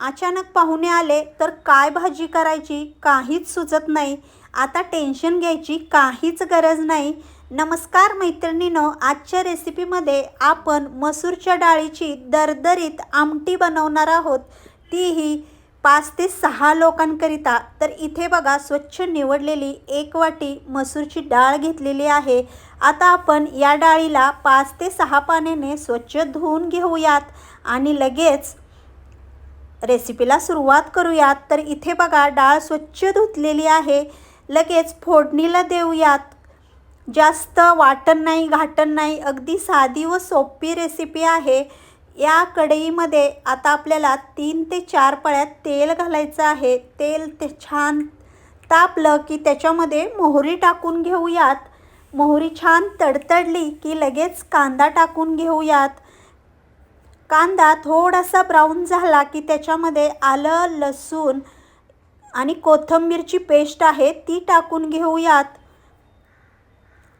अचानक पाहुणे आले तर काय भाजी करायची काहीच सुचत नाही. आता टेन्शन घ्यायची काहीच गरज नाही. नमस्कार मैत्रिणीनो आजच्या रेसिपीमध्ये आपण मसूरच्या डाळीची दरदरीत आमटी बनवणार आहोत. तीही पाच ते सहा लोकांकरिता. तर इथे बघा स्वच्छ निवडलेली एक वाटी मसूरची डाळ घेतलेली आहे. आता आपण या डाळीला पाच ते सहा पाण्याने स्वच्छ धुवून घेऊयात. आणि लगेच रेसिपीला सुरुवात करूयात. तर इथे बघा डाळ स्वच्छ धुतलेली आहे. लगेच फोडणीला देऊयात. जास्त वाटण नाही घाटण नाही अगदी साधी व सोपी रेसिपी आहे. या कढईमध्ये आता आपल्याला तीन ते चार पळ्यात तेल घालायचं आहे. तेल ते छान तापलं की त्याच्यामध्ये मोहरी टाकून घेऊयात. मोहरी छान तडतडली की लगेच कांदा टाकून घेऊयात. कांदा थोडासा ब्राऊन झाला की त्याच्यामध्ये आलं लसूण आणि कोथिंबीरची पेस्ट आहे ती टाकून घेऊयात.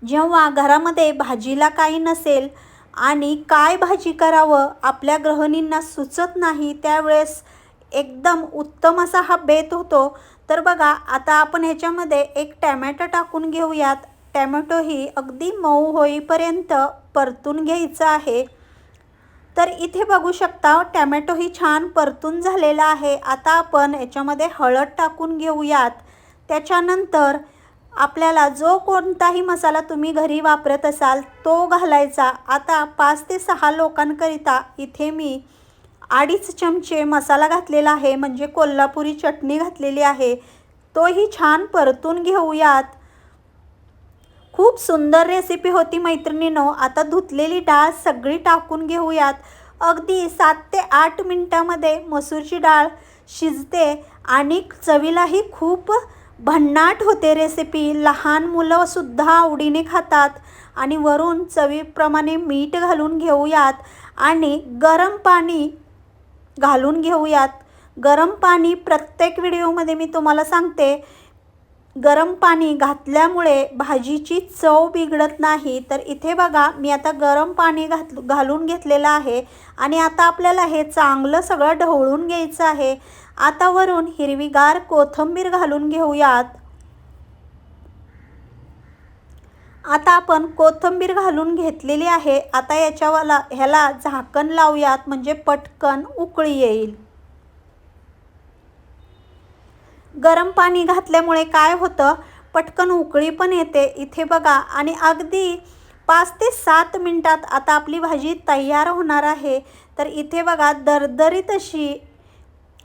जेव्हा घरामध्ये भाजीला काही नसेल आणि काय भाजी करावं आपल्या गृहिणींना सुचत नाही त्यावेळेस एकदम उत्तम असा हा बेत होतो. तर बघा आता आपण ह्याच्यामध्ये एक टॅमॅटो टाकून घेऊयात. टॅमॅटो ही अगदी मऊ होईपर्यंत परतून घ्यायचं आहे. तर इथे बघू शकता टॅमॅटो ही छान परतून झालेला आहे. आता आपण याच्यामध्ये हळद टाकून घेऊयात. त्याच्यानंतर आपल्याला जो कोणताही मसाला तुम्ही घरी वापरत असाल तो घालायचा. आता पाच ते सहा लोकांकरिता इथे मी अडीच चमचे मसाला घातलेला आहे. म्हणजे कोल्हापुरी चटणी घातलेली आहे. तोही छान परतून घेऊयात. खूप सुंदर रेसिपी होती मैत्रिणीनो. आता धुतलेली डाळ सगळी टाकून घेऊयात. अगदी सात ते आठ मिनटामध्ये मसूरची डाळ शिजते आणि चवीलाही खूप भन्नाट होते रेसिपी लहान मुलंसुद्धा आवडीने खातात. आणि वरून चवीप्रमाणे मीठ घालून घेऊयात आणि गरम पाणी घालून घेऊयात. गरम पाणी प्रत्येक व्हिडिओमध्ये मी तुम्हाला सांगते. गरम पाणी घातल्यामुळे भाजीची चव बिघडत नाही. तर इथे बघा मी आता गरम पाणी घात घालून घेतलेलं आहे आणि आता आपल्याला हे चांगलं सगळं ढवळून घ्यायचं आहे. आता वरून हिरवीगार कोथिंबीर घालून घेऊयात. आता आपण कोथिंबीर घालून घेतलेली आहे. आता याच्यावाला ह्याला झाकण लावूयात म्हणजे पटकन उकळी येईल. गरम पाणी घातल्यामुळे काय होतं? पटकन उकळी पण येते. इथे बघा आणि अगदी पाच ते सात मिनटात आता आपली भाजी तयार होणार आहे. तर इथे बघा दरदरीत अशी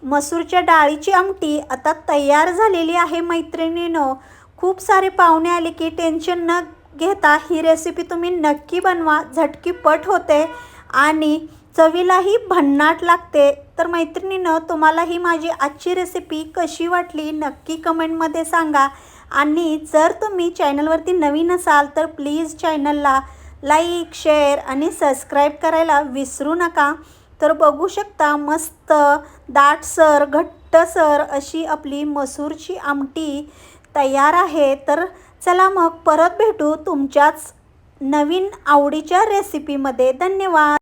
मसूरच्या डाळीची आमटी आता तयार झालेली आहे मैत्रिणीनं. खूप सारे पाहुणे आले की टेन्शन न घेता ही रेसिपी तुम्ही नक्की बनवा. झटकी पट होते. आणि चवीलाही भन्नाट लागते. तर मैत्रिणीनं तुम्हाला ही माझी आजची रेसिपी कशी वाटली नक्की कमेंटमध्ये सांगा. आणि जर तुम्ही चॅनलवरती नवीन असाल तर प्लीज चॅनलला लाईक शेअर आणि सबस्क्राईब करायला विसरू नका. तर बघू शकता मस्त दाटसर घट्टसर अशी आपली मसूरची आमटी तयार आहे. तर चला मग परत भेटू तुमच्याच नवीन आवडीच्या रेसिपीमध्ये धन्यवाद!